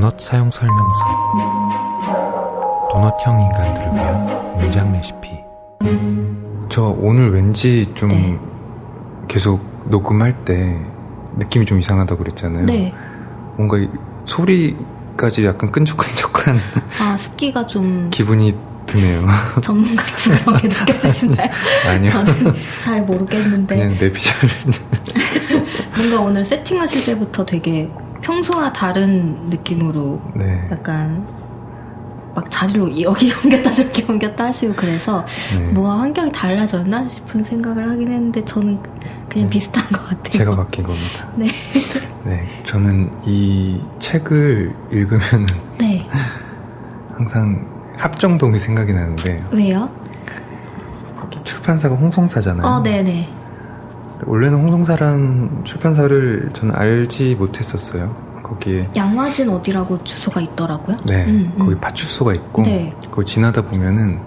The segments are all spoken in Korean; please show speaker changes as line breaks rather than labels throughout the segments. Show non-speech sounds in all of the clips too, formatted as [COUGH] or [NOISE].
도넛 사용 설명서. 도넛형 인간들을 위한 문장 레시피. 저 오늘 왠지 좀
네.
계속 녹음할 때 느낌이 좀 이상하다고 그랬잖아요.
네.
뭔가 이 소리까지 약간 끈적끈적한
아, 습기가 좀
기분이 드네요. [LAUGHS]
전문가라서 그런 게 느껴지시나요? [LAUGHS]
아니요.
저는 잘 모르겠는데.
그냥 내 비주얼 [LAUGHS]
뭔가 오늘 세팅하실 때부터 되게 평소와 다른 느낌으로
네,
약간 막 자리로 여기 [LAUGHS] 옮겼다 저기 옮겼다 하시고 그래서
네.
뭐가 환경이 달라졌나 싶은 생각을 하긴 했는데 저는 그냥
음.
비슷한 것 같아요.
제가 바뀐 겁니다 [LAUGHS]
네.
네, 저는 이 책을 읽으면
네. [LAUGHS]
항상 합정동이 생각이 나는데
왜요?
출판사가 홍성사잖아요.
어, 네네.
원래는 홍성사란 출판사를 저는 알지 못했었어요. 거기에
양화진 어디라고 주소가 있더라고요.
네,
음, 음.
거기 파출소가 있고
네.
거기 지나다 보면은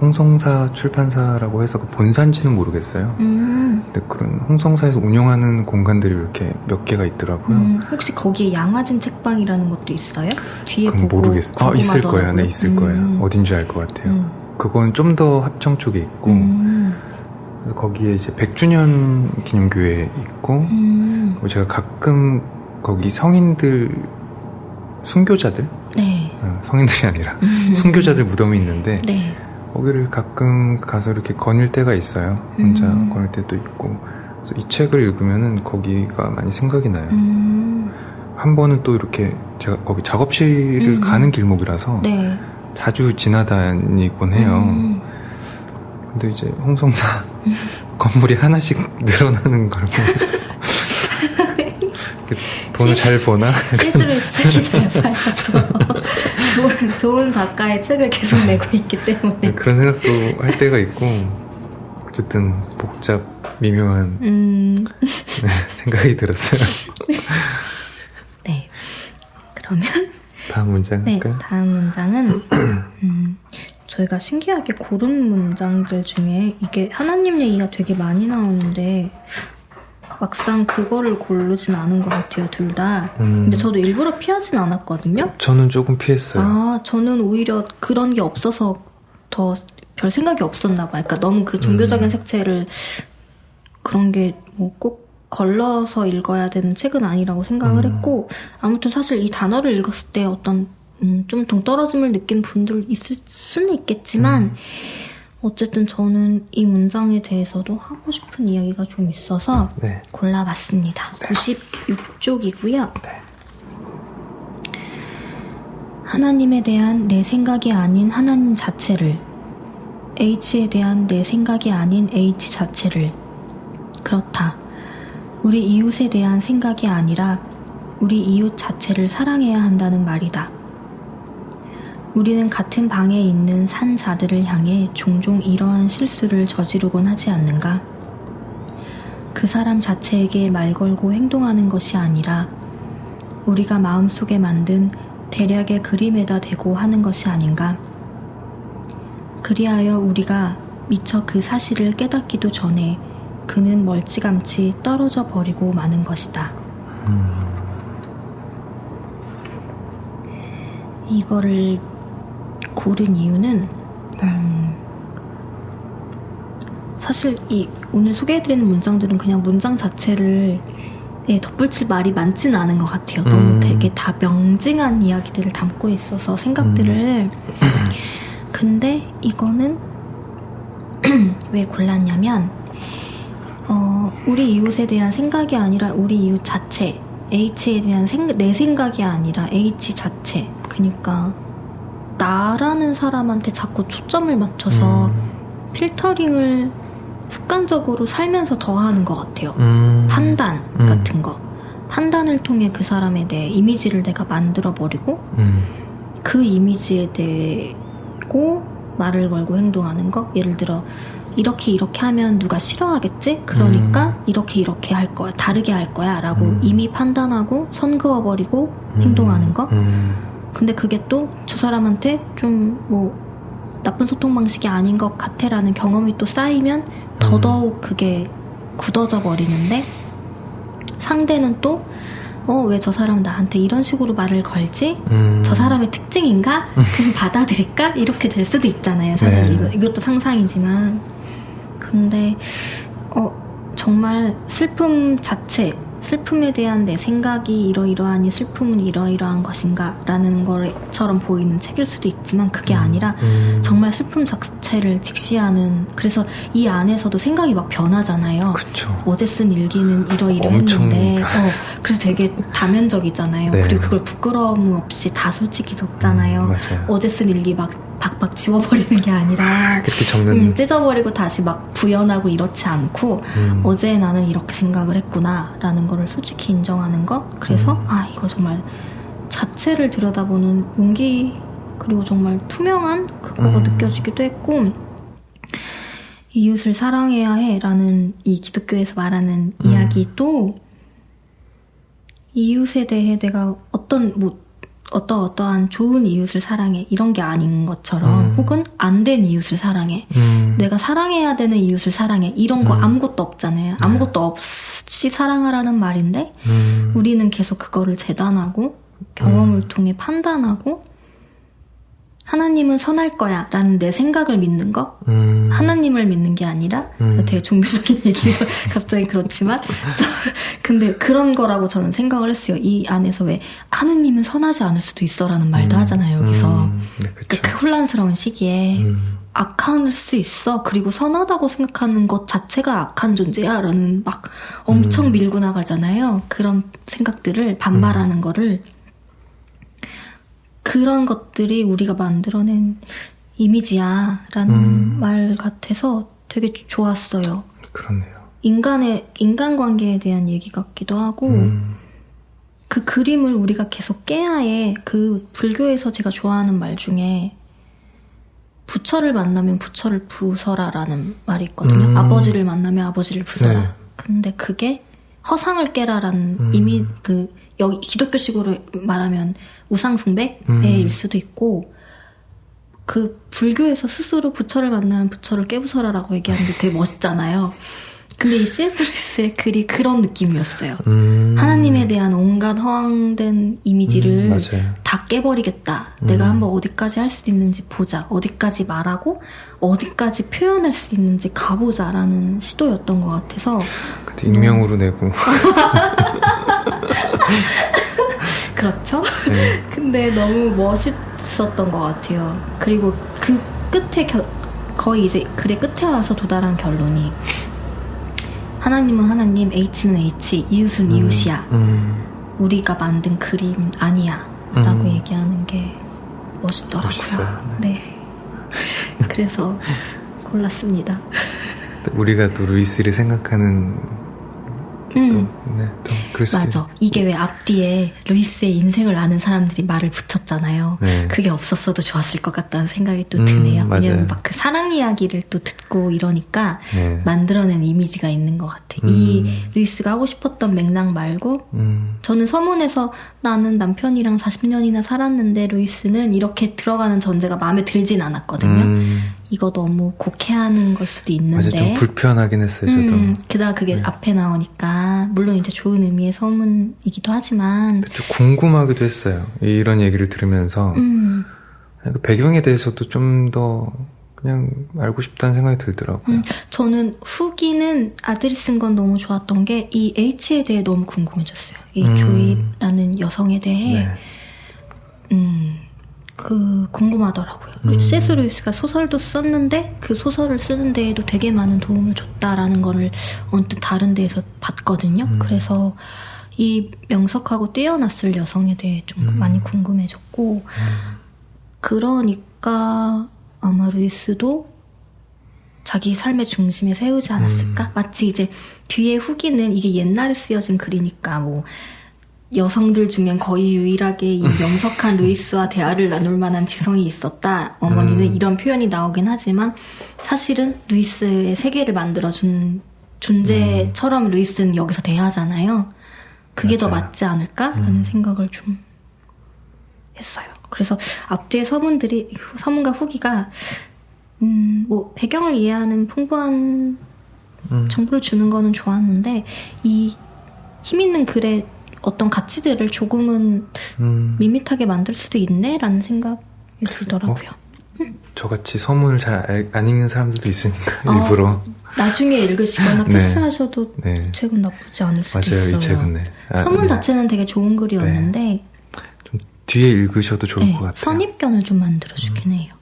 홍성사 출판사라고 해서 그 본사인지는 모르겠어요.
음,
근데 그런 홍성사에서 운영하는 공간들이 이렇게 몇 개가 있더라고요.
음, 혹시 거기에 양화진 책방이라는 것도 있어요? 뒤에
그건
보고
모르겠어요. 아, 있을 거예요. 네, 있을 거예요.
음,
어딘지 알 것 같아요.
음,
그건 좀 더 합정 쪽에 있고
음,
거기에 이제 100주년 기념교회 있고
음,
그리고 제가 가끔 거기 성인들 순교자들
네.
어, 성인들이 아니라
음, [LAUGHS]
순교자들 무덤이 있는데
네.
거기를 가끔 가서 이렇게 거닐 때가 있어요 혼자
음.
거닐 때도 있고 그래서 이 책을 읽으면은 거기가 많이 생각이 나요
음,
한 번은 또 이렇게 제가 거기 작업실을
음.
가는 길목이라서
네.
자주 지나다니곤 해요
음,
근데 이제 홍성사 [LAUGHS] 건물이 하나씩 늘어나는 걸 보면서 그 돈을 잘 버나?
시스루에서 책이 잘 팔려서 좋은, 좋은 작가의 책을 계속 내고 있기 때문에
네, 그런 생각도 할 때가 있고 어쨌든 복잡 미묘한
음,
네, 생각이 들었어요.
네. 그러면
다음 문장
네,
할까요?
다음 문장은 음, 저희가 신기하게 고른 문장들 중에 이게 하나님 얘기가 되게 많이 나오는데 막상 그거를 고르진 않은 것 같아요, 둘 다.
음,
근데 저도 일부러 피하진 않았거든요.
저는 조금 피했어요.
아, 저는 오히려 그런 게 없어서 더 별 생각이 없었나 봐요. 그러니까 너무 그 종교적인
음.
색채를 그런 게 뭐 꼭 걸러서 읽어야 되는 책은 아니라고 생각을
음.
했고 아무튼 사실 이 단어를 읽었을 때 어떤 음, 좀 동떨어짐을 느낀 분들 있을 수는 있겠지만
음.
어쨌든 저는 이 문장에 대해서도 하고 싶은 이야기가 좀 있어서
네.
골라봤습니다. 96쪽이고요.
네.
하나님에 대한 내 생각이 아닌 하나님 자체를, H에 대한 내 생각이 아닌 H 자체를, 그렇다. 우리 이웃에 대한 생각이 아니라 우리 이웃 자체를 사랑해야 한다는 말이다. 우리는 같은 방에 있는 산자들을 향해 종종 이러한 실수를 저지르곤 하지 않는가? 그 사람 자체에게 말 걸고 행동하는 것이 아니라 우리가 마음속에 만든 대략의 그림에다 대고 하는 것이 아닌가? 그리하여 우리가 미처 그 사실을 깨닫기도 전에 그는 멀찌감치 떨어져 버리고 마는 것이다.
음,
이거를 고른 이유는? 음, 사실 이 오늘 소개해드리는 문장들은 그냥 문장 자체를 네, 덧붙일 말이 많지는 않은 것 같아요. 너무
음.
되게 다 명징한 이야기들을 담고 있어서 생각들을. 근데 이거는 [CLEARS THROAT] 왜 골랐냐면 어, 우리 이웃에 대한 생각이 아니라 우리 이웃 자체 H에 대한 생, 내 생각이 아니라 H 자체. 그니까 나라는 사람한테 자꾸 초점을 맞춰서
음,
필터링을 습관적으로 살면서 더 하는 것 같아요.
음,
판단
음.
같은 거. 판단을 통해 그 사람에 대해 이미지를 내가 만들어 버리고
음,
그 이미지에 대고 말을 걸고 행동하는 거. 예를 들어, 이렇게 이렇게 하면 누가 싫어하겠지? 그러니까 이렇게 이렇게 할 거야. 다르게 할 거야. 라고
음.
이미 판단하고 선 그어 버리고
음,
행동하는 거.
음,
근데 그게 또 저 사람한테 좀 뭐 나쁜 소통 방식이 아닌 것 같아라는 경험이 또 쌓이면 더더욱 그게 굳어져 버리는데 상대는 또 어, 왜 저 사람은 나한테 이런 식으로 말을 걸지?
음.
저 사람의 특징인가? 그럼 [LAUGHS] 받아들일까? 이렇게 될 수도 있잖아요. 사실
네.
이거, 이것도 상상이지만. 근데, 어, 정말 슬픔 자체, 슬픔에 대한 내 생각이 이러이러하니 슬픔은 이러이러한 것인가? 라는 것처럼 보이는 책일 수도 있지만 그게 아니라
음.
정말 슬픔 자체를 직시하는, 그래서 이 안에서도 생각이 막 변하잖아요.
그쵸.
어제 쓴 일기는 이러이러
엄청
했는데 어, 그래서 되게 다면적이잖아요.
네.
그리고 그걸 부끄러움 없이 다 솔직히 적잖아요.
음.
어제 쓴 일기 막 박박 지워버리는 게 아니라
그렇게 적는.
음, 찢어버리고 다시 막 부연하고 이렇지 않고
음.
어제 나는 이렇게 생각을 했구나 라는 거를 솔직히 인정하는 것 그래서
음.
아 이거 정말 자체를 들여다보는 용기 그리고 정말 투명한 그거가
음.
느껴지기도 했고 이웃을 사랑해야 해라는 이 기독교에서 말하는
음.
이야기도 이웃에 대해 내가 어떤 뭐 어떠 어떠한 좋은 이웃을 사랑해 이런 게 아닌 것처럼
음.
혹은 안 된 이웃을 사랑해
음.
내가 사랑해야 되는 이웃을 사랑해 이런 거
음.
아무것도 없잖아요. 아무것도 없이 사랑하라는 말인데
음.
우리는 계속 그거를 재단하고 경험을
음.
통해 판단하고 하나님은 선할 거야 라는 내 생각을 믿는 거
음.
하나님을 믿는 게 아니라
음.
되게 종교적인 [LAUGHS] 얘기가 갑자기 그렇지만 [LAUGHS] 근데 그런 거라고 저는 생각을 했어요. 이 안에서 왜 하나님은 선하지 않을 수도 있어라는 말도
음.
하잖아요. 여기서
음. 네, 그쵸.
그, 그 혼란스러운 시기에
음.
악할 수 있어. 그리고 선하다고 생각하는 것 자체가 악한 존재야. 라는 막 엄청
음.
밀고 나가잖아요. 그런 생각들을 반발하는 거를. 그런 것들이 우리가 만들어낸 이미지야. 라는
음.
말 같아서 되게 좋았어요.
그렇네요.
인간의, 인간관계에 대한 얘기 같기도 하고,
음.
그 그림을 우리가 계속 깨야 해. 그 불교에서 제가 좋아하는 말 중에 부처를 만나면 부처를 부서라라는 말이 있거든요.
음.
아버지를 만나면 아버지를 부서라.
네.
근데 그게 허상을 깨라라는
음.
이미 그 여기 기독교식으로 말하면 우상숭배일
음.
수도 있고 그 불교에서 스스로 부처를 만나면 부처를 깨부서라라고 얘기하는 게 되게 멋있잖아요. 근데 이 C.S. 루이스의 글이 그런 느낌이었어요.
음.
하나님에 대한 온갖 허황된 이미지를
음, 맞아요.
다 깨버리겠다.
음.
내가 한번 어디까지 할 수 있는지 보자. 어디까지 말하고 어디까지 표현할 수 있는지 가보자라는 시도였던 것 같아서
그때 익명으로 내고. [LAUGHS]
그렇죠.
네. [LAUGHS]
근데 너무 멋있었던 것 같아요. 그리고 그 끝에 겨- 거의 이제 글의 끝에 와서 도달한 결론이 하나님은 하나님, H는 H, 이웃은
음,
이웃이야.
음.
우리가 만든 그림 아니야. 라고
음.
얘기하는 게 멋있더라고요.
멋있어요.
네. 그래서 [LAUGHS] 골랐습니다.
우리가 또 루이스를 생각하는 게
음.
또, 네, 또
맞아. 이게 왜 앞뒤에 루이스의 인생을 아는 사람들이 말을 붙였잖아요.
네.
그게 없었어도 좋았을 것 같다는 생각이 또
음,
드네요.
맞아요.
왜냐면 막 그 사랑 이야기를 또 듣고 이러니까
네.
만들어낸 이미지가 있는 것 같아.
음.
이 루이스가 하고 싶었던 맥락 말고
음.
저는 서문에서 나는 남편이랑 40년이나 살았는데 루이스는 이렇게 들어가는 전제가 마음에 들진 않았거든요.
음.
이거 너무 곡해하는 걸 수도
맞아 좀
있는데.
불편하긴 했어요 저도.
음, 게다가 그게
네.
앞에 나오니까 물론 이제 좋은 의미의 서문이기도 하지만
좀 궁금하기도 했어요. 이런 얘기를 들으면서
음,
그 배경에 대해서도 좀 더 그냥 알고 싶다는 생각이 들더라고요.
음, 저는 후기는 아들이 쓴 건 너무 좋았던 게 이 H에 대해 너무 궁금해졌어요. 이
음.
조이라는 여성에 대해
네.
음, 그 궁금하더라고요.
음.
세스 루이스가 소설도 썼는데 그 소설을 쓰는 데에도 되게 많은 도움을 줬다라는 거를 언뜻 다른 데에서 봤거든요.
음.
그래서 이 명석하고 뛰어났을 여성에 대해 좀
음.
많이 궁금해졌고 그러니까 아마 루이스도 자기 삶의 중심에 세우지 않았을까?
음.
마치 이제 뒤에 후기는 이게 옛날에 쓰여진 글이니까 뭐 여성들 중엔 거의 유일하게 이 명석한 루이스와 대화를 나눌 만한 지성이 있었다. 어머니는
음.
이런 표현이 나오긴 하지만 사실은 루이스의 세계를 만들어준 존재처럼 루이스는 여기서 대하잖아요. 그게 더
맞아요.
맞지 않을까라는
음.
생각을 좀 했어요. 그래서 앞뒤의 서문들이 서문과 후기가 음, 뭐 배경을 이해하는 풍부한
음.
정보를 주는 거는 좋았는데 이 힘 있는 글의 어떤 가치들을 조금은
음,
밋밋하게 만들 수도 있네라는 생각이 들더라고요.
저같이 서문을 잘 안 읽는 사람들도 있으니까
어.
일부러
나중에 읽으시거나 [LAUGHS]
네.
패스하셔도
네
책은 나쁘지 않을 수도
맞아요
있어요.
이 책은 네. 아,
서문
네.
자체는 되게 좋은 글이었는데
뒤에 읽으셔도 좋을
네,
것 같아요.
선입견을 좀 만들어주긴 해요.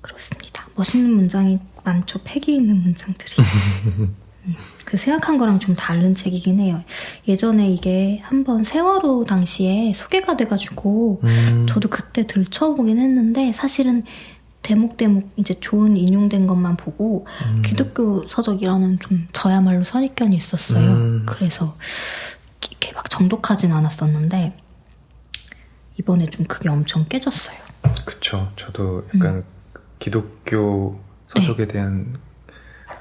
그렇습니다. 멋있는 문장이 많죠. 패기 있는 문장들이. [LAUGHS] 음, 그 생각한 거랑 좀 다른 책이긴 해요. 예전에 이게 한번 세월호 당시에 소개가 돼가지고
음,
저도 그때 들춰보긴 했는데 사실은 대목 대목 이제 좋은 인용된 것만 보고
음,
기독교 서적이라는 좀 저야말로 선입견이 있었어요.
음.
그래서 이렇게 막 정독하진 않았었는데 이번에 좀 그게 엄청 깨졌어요.
그쵸. 저도 약간 기독교 서적에 대한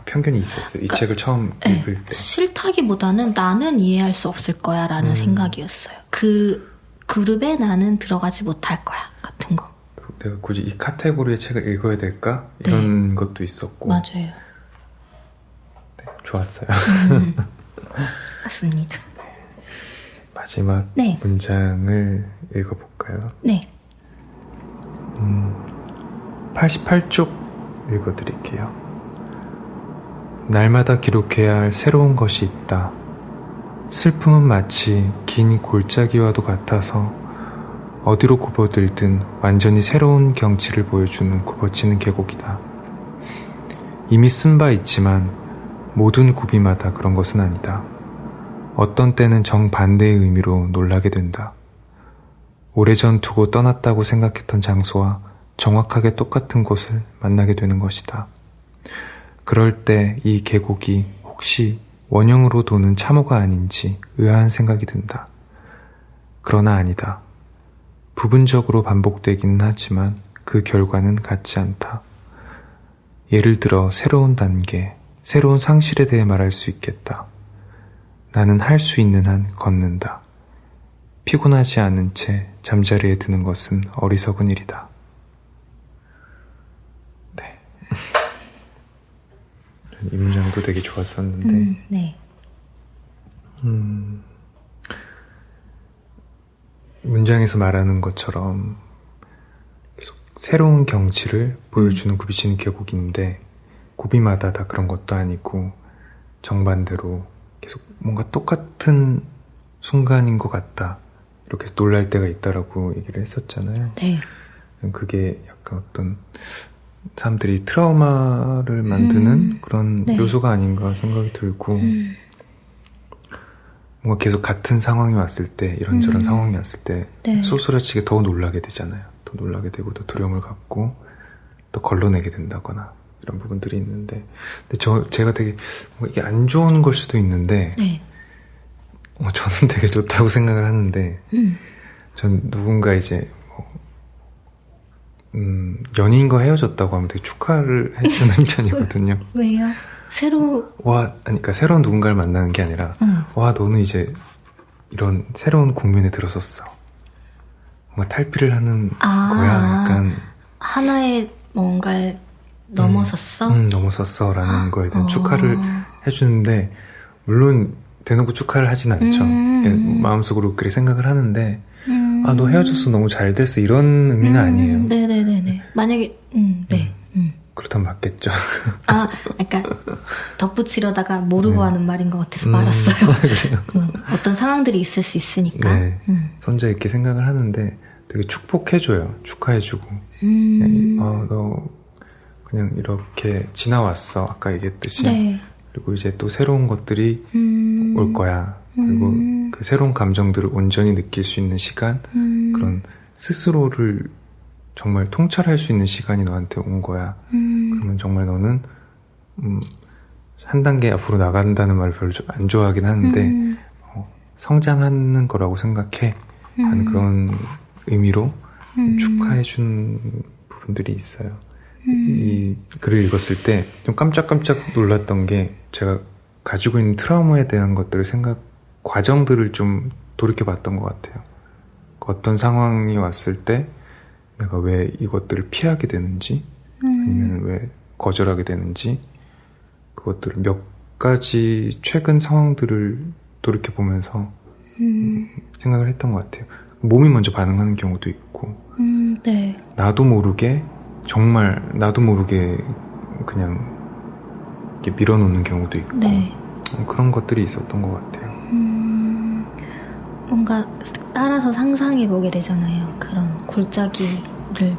편견이 있었어요. 이
그러니까,
책을 처음
네,
읽을 때.
싫다기보다는 나는 이해할 수 없을 거야 라는
음.
생각이었어요. 그 그룹에 나는 들어가지 못할 거야 같은 거.
내가 굳이 이 카테고리의 책을 읽어야 될까? 이런 것도 있었고.
네. 맞아요.
좋았어요.
음, [LAUGHS] 맞습니다.
마지막
네,
문장을 읽어볼까요?
네,
음, 88쪽 읽어드릴게요. 날마다 기록해야 할 새로운 것이 있다. 슬픔은 마치 긴 골짜기와도 같아서 어디로 굽어들든 완전히 새로운 경치를 보여주는 굽어치는 계곡이다. 이미 쓴 바 있지만 모든 구비마다 그런 것은 아니다. 어떤 때는 정반대의 의미로 놀라게 된다. 오래전 두고 떠났다고 생각했던 장소와 정확하게 똑같은 곳을 만나게 되는 것이다. 그럴 때 이 계곡이 혹시 원형으로 도는 참호가 아닌지 의아한 생각이 든다. 그러나 아니다. 부분적으로 반복되기는 하지만 그 결과는 같지 않다. 예를 들어 새로운 단계, 새로운 상실에 대해 말할 수 있겠다. 나는 할 수 있는 한 걷는다. 피곤하지 않은 채 잠자리에 드는 것은 어리석은 일이다. 네. 이 문장도 되게 좋았었는데,
음, 네,
음, 문장에서 말하는 것처럼 계속 새로운 경치를 보여주는 굽이치는 계곡인데, 고비마다 다 그런 것도 아니고, 정반대로 계속 뭔가 똑같은 순간인 것 같다. 이렇게 놀랄 때가 있다라고 얘기를 했었잖아요.
네,
그게 약간 어떤 사람들이 트라우마를 만드는
음,
그런
네.
요소가 아닌가 생각이 들고
음,
뭔가 계속 같은 상황이 왔을 때 이런저런
음.
상황이 왔을 때
네.
소스라치게 더 놀라게 되잖아요. 더 놀라게 되고 더 두려움을 갖고 더 걸러내게 된다거나 이런 부분들이 있는데 근데 저 제가 되게 이게 안 좋은 걸 수도 있는데
네,
어, 저는 [LAUGHS] 되게 좋다고 생각을 하는데
음,
전 누군가 이제 뭐, 음, 연인과 헤어졌다고 하면 되게 축하를 해주는 [LAUGHS] 편이거든요.
왜요? 새로,
와, 아니, 그러니까 새로운 누군가를 만나는 게 아니라
음,
와, 너는 이제 이런 새로운 국면에 들어섰어. 뭔가 탈피를 하는
아,
거야. 약간
하나의 뭔가를 넘어섰어?
음, 넘어섰어라는 거에 대한
어.
축하를 해주는데 물론 대놓고 축하를 하진 않죠.
음.
그냥 마음속으로 그렇게 생각을 하는데
음.
아, 너 헤어졌어 너무 잘 됐어 이런 의미는
음,
아니에요.
네네네네. 만약에, 음, 네. 음.
그렇다면 맞겠죠.
아, 약간 덧붙이려다가 모르고
네.
하는 말인 것 같아서
음, [LAUGHS]
말았어요.
그래요.
음, 어떤 상황들이 있을 수 있으니까.
네.
음.
선자 있게 생각을 하는데 되게 축복해줘요. 축하해주고.
음.
어, 너 그냥 이렇게 지나왔어. 아까 얘기했듯이.
네.
그리고 이제 또 새로운 것들이
음.
올 거야. 그리고
음.
그 새로운 감정들을 온전히 느낄 수 있는 시간,
음.
그런 스스로를 정말 통찰할 수 있는 시간이 너한테 온 거야.
음.
그러면 정말 너는 음, 한 단계 앞으로 나간다는 말을 별로 안 좋아하긴 하는데
음.
성장하는 거라고 생각해. 하는
음.
그런 의미로
음.
축하해 준 부분들이 있어요.
음.
이 글을 읽었을 때 좀 깜짝깜짝 놀랐던 게 제가 가지고 있는 트라우마에 대한 것들을 생각, 과정들을 좀 돌이켜 봤던 것 같아요. 어떤 상황이 왔을 때 내가 왜 이것들을 피하게 되는지 아니면
음.
왜 거절하게 되는지 그것들을 몇 가지 최근 상황들을 돌이켜 보면서
음,
생각을 했던 것 같아요. 몸이 먼저 반응하는 경우도 있고
음, 네.
나도 모르게 정말 나도 모르게 그냥 이렇게 밀어놓는 경우도 있고
네.
그런 것들이 있었던 것 같아요.
음, 뭔가 따라서 상상해 보게 되잖아요. 그런 골짜기를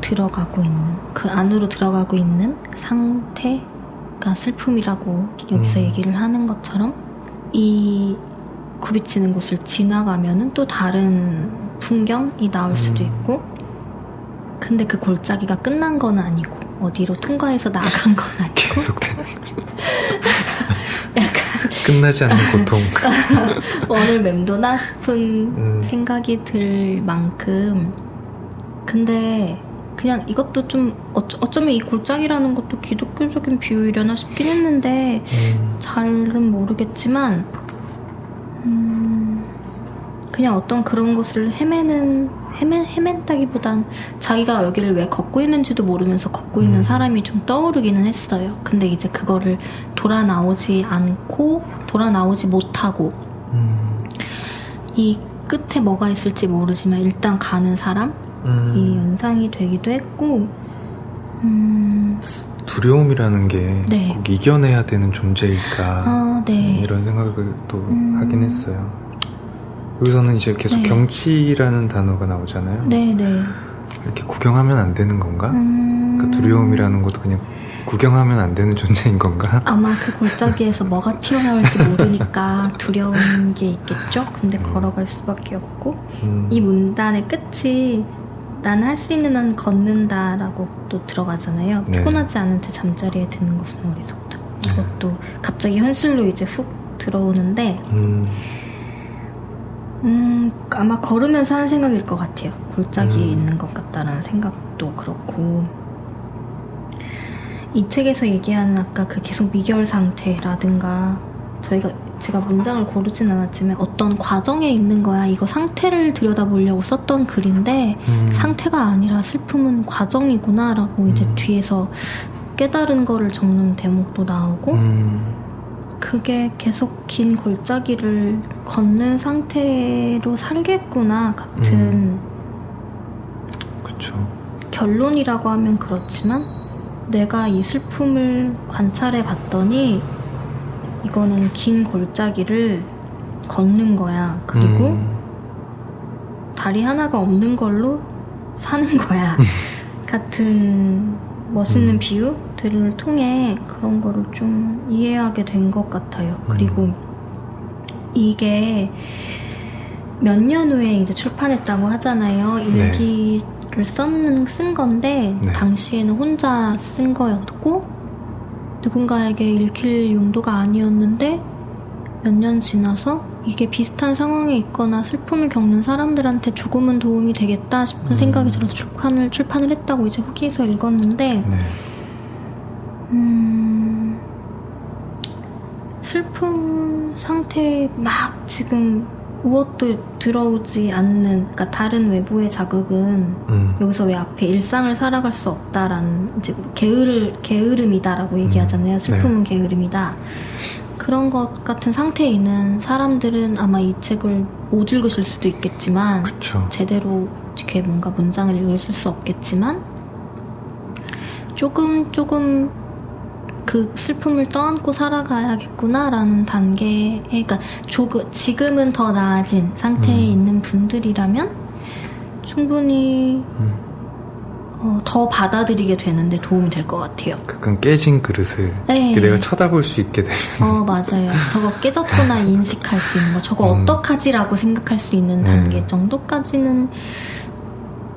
들어가고 있는, 그 안으로 들어가고 있는 상태가 슬픔이라고 여기서
음.
얘기를 하는 것처럼 이 굽이치는 곳을 지나가면은 또 다른 풍경이 나올 수도
음.
있고, 근데 그 골짜기가 끝난 건 아니고, 어디로 통과해서 나간 건 [LAUGHS] 아니고,
계속되는 끝나지 않는 [LAUGHS] 고통.
원을 맴도나 싶은
음,
생각이 들 만큼. 근데 그냥 이것도 좀 어쩌, 어쩌면 이 골짜기라는 것도 기독교적인 비유이려나 싶긴 했는데
음,
잘은 모르겠지만 음, 그냥 어떤 그런 곳을 헤매는 헤맨, 헤맨다기보단 자기가 여기를 왜 걷고 있는지도 모르면서 걷고 있는
음.
사람이 좀 떠오르기는 했어요. 근데 이제 그거를 돌아 나오지 않고 돌아 나오지 못하고
음,
이 끝에 뭐가 있을지 모르지만 일단 가는 사람 이
음.
연상이 되기도 했고 음,
두려움이라는 게꼭
네.
이겨내야 되는 존재일까
아, 네.
이런 생각을 또
음.
하긴 했어요. 여기서는 이제 계속
네.
경치라는 단어가 나오잖아요.
네, 네.
이렇게 구경하면 안 되는 건가?
음,
그 두려움이라는 것도 그냥 구경하면 안 되는 존재인 건가?
아마 그 골짜기에서 뭐가 튀어나올지 모르니까 [LAUGHS] 두려운 게 있겠죠? 근데
음.
걸어갈 수밖에 없고
음,
이 문단의 끝이 나는 할 수 있는 한 걷는다라고 또 들어가잖아요.
네.
피곤하지 않은 채 잠자리에 드는 것은 어리석다. 이것도 갑자기 현실로 이제 훅 들어오는데
음,
음, 아마 걸으면서 하는 생각일 것 같아요. 골짜기에
음.
있는 것 같다라는 생각도 그렇고. 이 책에서 얘기하는 아까 그 계속 미결 상태라든가, 저희가, 제가 문장을 고르진 않았지만 어떤 과정에 있는 거야. 이거 상태를 들여다보려고 썼던 글인데,
음,
상태가 아니라 슬픔은 과정이구나라고 이제
음.
뒤에서 깨달은 거를 적는 대목도 나오고,
음,
그게 계속 긴 골짜기를 걷는 상태로 살겠구나 같은
음. 그쵸.
결론이라고 하면 그렇지만 내가 이 슬픔을 관찰해 봤더니 이거는 긴 골짜기를 걷는 거야. 그리고
음,
다리 하나가 없는 걸로 사는 거야. [LAUGHS] 같은 멋있는
음.
비유 들을 통해 그런 거를 좀 이해하게 된 것 같아요. 그리고
음.
이게 몇 년 후에 이제 출판했다고 하잖아요.
네.
일기를 썼는, 쓴 건데,
네.
당시에는 혼자 쓴 거였고, 누군가에게 읽힐 용도가 아니었는데, 몇 년 지나서 이게 비슷한 상황에 있거나 슬픔을 겪는 사람들한테 조금은 도움이 되겠다 싶은
음.
생각이 들어서 출판을, 출판을 했다고 이제 후기에서 읽었는데,
네.
음, 슬픔 상태에 막 지금 무엇도 들어오지 않는, 그러니까 다른 외부의 자극은
음,
여기서 왜 앞에 일상을 살아갈 수 없다라는 이제 게으를 게으름이다라고 얘기하잖아요. 슬픔은 게으름이다. 그런 것 같은 상태에 있는 사람들은 아마 이 책을 못 읽으실 수도 있겠지만
그쵸.
제대로 이렇게 뭔가 문장을 읽으실 수 없겠지만 조금 조금 그 슬픔을 떠안고 살아가야겠구나라는 단계에 그러니까 조금 지금은 더 나아진 상태에
음.
있는 분들이라면 충분히
음,
어, 더 받아들이게 되는데 도움이 될 것 같아요.
가끔 깨진 그릇을
네.
내가 쳐다볼 수 있게 되면
어 맞아요. 저거 깨졌구나 [LAUGHS] 인식할 수 있는 거. 저거
음.
어떡하지라고 생각할 수 있는
네.
단계 정도까지는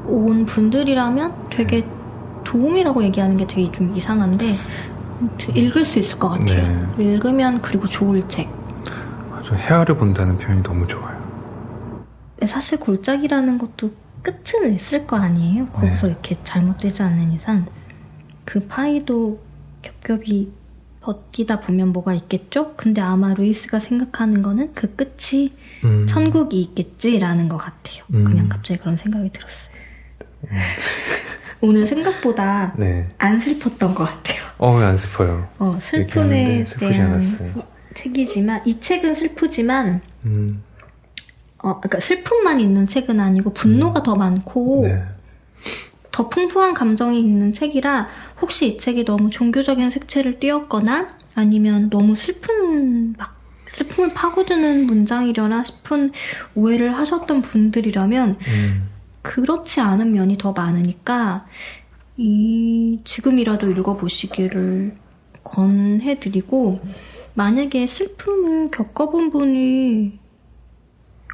온 분들이라면 되게 도움이라고 얘기하는 게 되게 좀 이상한데 읽을 수 있을 것 같아요. 읽으면 그리고 좋을 책.
아주 헤아려 본다는 표현이 너무 좋아요.
사실 골짜기라는 것도 끝은 있을 거 아니에요. 거기서
네.
이렇게 잘못되지 않는 이상 그 파이도 겹겹이 벗기다 보면 뭐가 있겠죠? 근데 아마 루이스가 생각하는 거는 그 끝이
음,
천국이 있겠지라는 것 같아요.
음.
그냥 갑자기 그런 생각이 들었어요.
음. [LAUGHS]
오늘 생각보다
네.
안 슬펐던 것 같아요.
어, 왜안 슬퍼요.
어, 슬픔에 대한
않았어요.
책이지만 이 책은 슬프지만
음,
어, 그러니까 슬픔만 있는 책은 아니고 분노가 더 많고
네.
더 풍부한 감정이 있는 책이라 혹시 이 책이 너무 종교적인 색채를 띄었거나 아니면 너무 슬픈 막 슬픔을 파고드는 문장이려나 싶은 오해를 하셨던 분들이라면
음,
그렇지 않은 면이 더 많으니까 이 지금이라도 읽어보시기를 권해드리고 만약에 슬픔을 겪어본 분이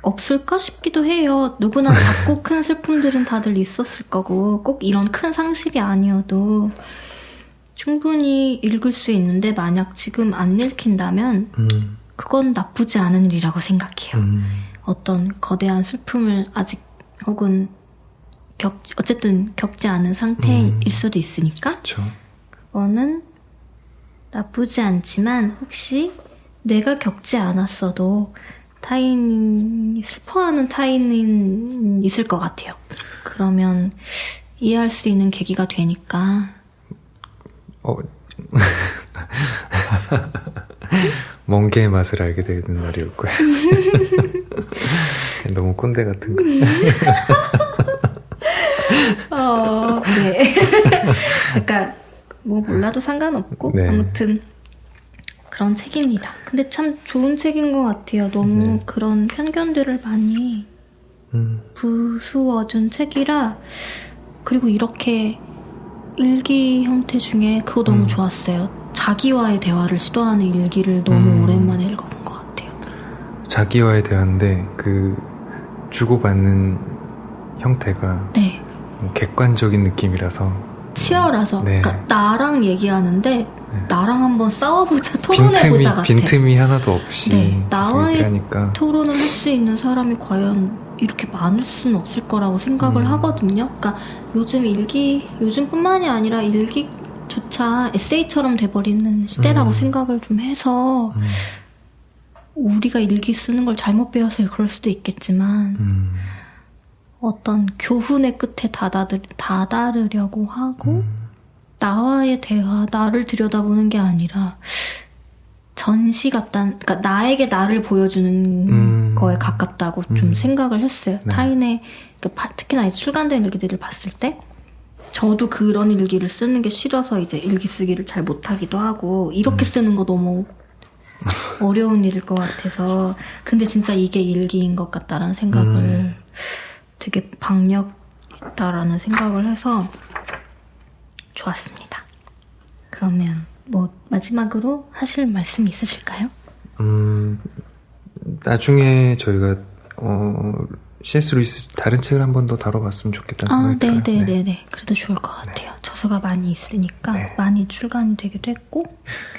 없을까 싶기도 해요. 누구나 작고 큰 슬픔들은 다들 있었을 거고 꼭 이런 큰 상실이 아니어도 충분히 읽을 수 있는데 만약 지금 안 읽힌다면
음,
그건 나쁘지 않은 일이라고 생각해요.
음,
어떤 거대한 슬픔을 아직 혹은 겪 어쨌든 겪지 않은 상태일
음.
수도 있으니까
그렇죠.
그거는 나쁘지 않지만 혹시 내가 겪지 않았어도 타인이 슬퍼하는 타인은 있을 것 같아요. 그러면 이해할 수 있는 계기가 되니까
어, [LAUGHS] 먼 개의 맛을 알게 되는 날이 올 거야. 너무 꼰대 같은 거. [LAUGHS]
어, 네. [LAUGHS] 그러니까 뭐 몰라도 상관없고
네.
아무튼 그런 책입니다. 근데 참 좋은 책인 것 같아요. 너무
네.
그런 편견들을 많이
음,
부수어준 책이라 그리고 이렇게 일기 형태 중에 그거 너무
음.
좋았어요. 자기와의 대화를 시도하는 일기를 너무
음.
오랜만에 읽어본 것 같아요.
자기와의 대화인데 그 주고받는 형태가
네.
객관적인 느낌이라서
치열해서
네.
그러니까 나랑 얘기하는데 나랑 한번 싸워보자 토론해보자 같아.
빈틈이 하나도 없이
네, 나와의 토론을 할 수 있는 사람이 과연 이렇게 많을 수는 없을 거라고 생각을
음.
하거든요. 그러니까 요즘 일기, 요즘뿐만이 아니라 일기조차 에세이처럼 돼버리는 시대라고
음.
생각을 좀 해서
음,
우리가 일기 쓰는 걸 잘못 배워서 그럴 수도 있겠지만
음,
어떤 교훈의 끝에 다다들, 다다르려고 하고
음,
나와의 대화, 나를 들여다보는 게 아니라 전시 같단, 그러니까 나에게 나를 보여주는
음.
거에 가깝다고 좀
음.
생각을 했어요.
네.
타인의 그러니까 파- 특히나 출간된 일기들을 봤을 때 저도 그런 일기를 쓰는 게 싫어서 이제 일기 쓰기를 잘 못하기도 하고 이렇게
음.
쓰는 거 너무 어려운 일일 것 같아서 근데 진짜 이게 일기인 것 같다라는 생각을
음.
되게 박력 있다라는 생각을 해서 좋았습니다. 그러면 뭐 마지막으로 하실 말씀 있으실까요?
음, 나중에 저희가 어, C.S. 루이스 다른 책을 한 번 더 다뤄봤으면 좋겠다는
아,
생각이 들어요.
네네네네. 그래도 좋을 것 같아요. 저서가 많이 있으니까
네.
많이 출간이 되기도 했고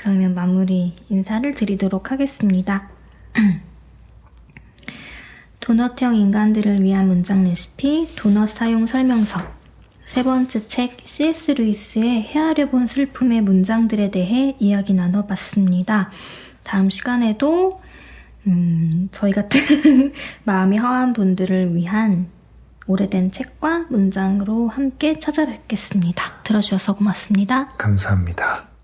그러면 마무리 인사를 드리도록 하겠습니다. [CLEARS THROAT] 도넛형 인간들을 위한 문장 레시피 도넛 사용 설명서 세 번째 책 C.S. 루이스의 헤아려 본 슬픔의 문장들에 대해 이야기 나눠봤습니다. 다음 시간에도 음, 저희 같은 [LAUGHS] 마음이 허한 분들을 위한 오래된 책과 문장으로 함께 찾아뵙겠습니다. 들어주셔서 고맙습니다.
감사합니다.